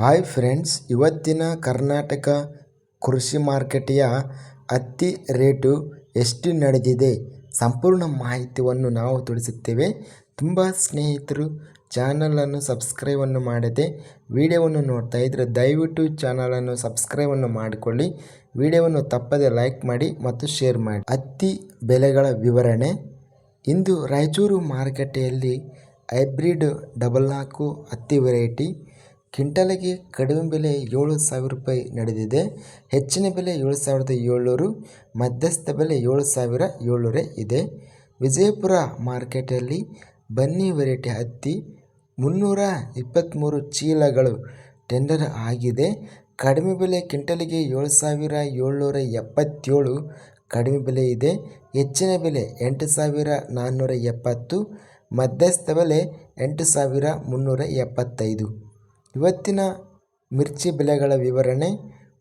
Hi friends, ಇವತ್ತಿನ ಕರ್ನಾಟಕ ಕೃಷಿ ಮಾರ್ಕೆಟಿಯ ಹತ್ತಿ ರೇಟು ಎಷ್ಟು ನಡೆದಿದೆ ಸಂಪೂರ್ಣ ಮಾಹಿತಿಯನ್ನು ನಾವು ತಿಳಿಸುತ್ತೇವೆ. ತುಂಬ ಸ್ನೇಹಿತರು ಚಾನಲನ್ನು ಸಬ್ಸ್ಕ್ರೈಬನ್ನು ಮಾಡದೆ ವಿಡಿಯೋವನ್ನು ನೋಡ್ತಾ ಇದ್ದರೆ ದಯವಿಟ್ಟು ಚಾನಲನ್ನು ಸಬ್ಸ್ಕ್ರೈಬನ್ನು ಮಾಡಿಕೊಳ್ಳಿ. ವಿಡಿಯೋವನ್ನು ತಪ್ಪದೆ ಲೈಕ್ ಮಾಡಿ ಮತ್ತು ಶೇರ್ ಮಾಡಿ. ಹತ್ತಿ ಬೆಲೆಗಳ ವಿವರಣೆ. ಇಂದು ರಾಯಚೂರು ಮಾರುಕಟ್ಟೆಯಲ್ಲಿ ಹೈಬ್ರಿಡ್ ಡಬಲ್ ನಾಲ್ಕು ಹತ್ತಿ ವೆರೈಟಿ ಕ್ವಿಂಟಲಿಗೆ ಕಡಿಮೆ ಬೆಲೆ ಏಳು ಸಾವಿರ ರೂಪಾಯಿ ನಡೆದಿದೆ. ಹೆಚ್ಚಿನ ಬೆಲೆ ಏಳು ಸಾವಿರದ ಏಳ್ನೂರು, ಮಧ್ಯಸ್ಥ ಬೆಲೆ ಏಳು ಸಾವಿರ ಏಳ್ನೂರೇ ಇದೆ. ವಿಜಯಪುರ ಮಾರ್ಕೆಟಲ್ಲಿ ಬನ್ನಿ ವೆರೈಟಿ ಹತ್ತಿ ಮುನ್ನೂರ ಇಪ್ಪತ್ತ್ಮೂರು ಚೀಲಗಳು ಟೆಂಡರ್ ಆಗಿದೆ. ಕಡಿಮೆ ಬೆಲೆ ಕ್ವಿಂಟಲಿಗೆ ಏಳು ಸಾವಿರ ಏಳ್ನೂರ ಎಪ್ಪತ್ತೇಳು ಕಡಿಮೆ ಬೆಲೆ ಇದೆ. ಹೆಚ್ಚಿನ ಬೆಲೆ ಎಂಟು ಸಾವಿರ ನಾನ್ನೂರ ಎಪ್ಪತ್ತು, ಮಧ್ಯಸ್ಥ ಬೆಲೆ ಎಂಟು ಸಾವಿರ ಮುನ್ನೂರ ಎಪ್ಪತ್ತೈದು. ಇವತ್ತಿನ ಮಿರ್ಚಿ ಬೆಲೆಗಳ ವಿವರಣೆ.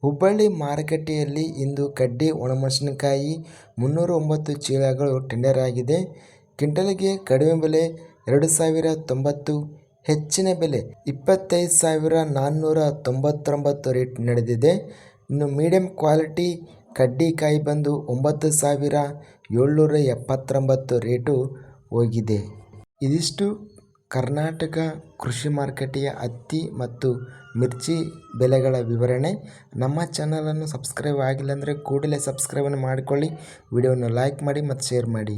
ಹುಬ್ಬಳ್ಳಿ ಮಾರುಕಟ್ಟೆಯಲ್ಲಿ ಇಂದು ಕಡ್ಡಿ, ಒಣಮೆಣಸಿನಕಾಯಿ ಮುನ್ನೂರ ಒಂಬತ್ತು ಚೀಲಗಳು ಟೆಂಡರ್ ಆಗಿದೆ. ಕ್ವಿಂಟಲ್ಗೆ ಕಡಿಮೆ ಬೆಲೆ ಎರಡು ಸಾವಿರ ತೊಂಬತ್ತು, ಹೆಚ್ಚಿನ ಬೆಲೆ ಇಪ್ಪತ್ತೈದು ಸಾವಿರ ನಾನ್ನೂರ ತೊಂಬತ್ತೊಂಬತ್ತು ರೇಟ್ ನಡೆದಿದೆ. ಇನ್ನು ಮೀಡಿಯಂ ಕ್ವಾಲಿಟಿ ಕಡ್ಡಿ ಕಾಯಿ ಬಂದು ಒಂಬತ್ತು ಸಾವಿರ ಏಳ್ನೂರ ಎಪ್ಪತ್ತೊಂಬತ್ತು ರೇಟು ಹೋಗಿದೆ. ಇದಿಷ್ಟು ಕರ್ನಾಟಕ ಕೃಷಿ ಮಾರುಕಟ್ಟೆಯ ಹತ್ತಿ ಮತ್ತು ಮಿರ್ಚಿ ಬೆಲೆಗಳ ವಿವರಣೆ. ನಮ್ಮ ಚಾನಲನ್ನು ಸಬ್ಸ್ಕ್ರೈಬ್ ಆಗಿಲ್ಲ ಅಂದರೆ ಕೂಡಲೇ ಸಬ್ಸ್ಕ್ರೈಬನ್ನು ಮಾಡಿಕೊಳ್ಳಿ. ವಿಡಿಯೋವನ್ನು ಲೈಕ್ ಮಾಡಿ ಮತ್ತು ಶೇರ್ ಮಾಡಿ.